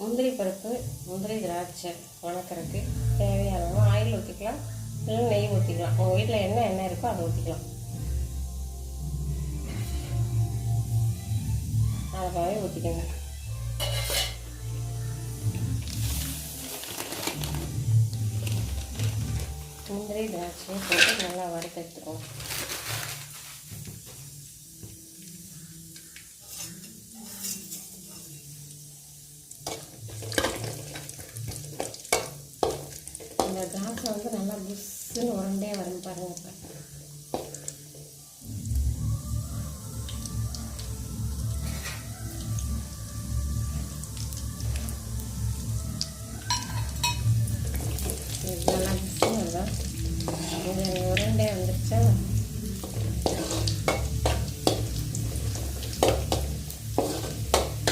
முந்திரி பருப்பு முந்திரி திராட்சை வணக்கறதுக்கு தேவையான ஆயில் ஊற்றிக்கலாம் இல்லை நெய் ஊற்றிக்கலாம் உங்கள் வீட்டில் என்ன எண்ணெய் இருக்கோ அதை ஊற்றிக்கலாம் அழகாகவே ஊற்றிக்கோங்க முந்திரி திராட்சையை போட்டு நல்லா வறுத்து எடுத்துக்கோங்க. திராட்சை வந்து நல்லா புஷ்ஷுன்னு உரண்டே வரும் பாருங்கள் இப்போ நல்லா புஷ்ஷுன்னு வரும் உருண்டை வந்துருச்சா?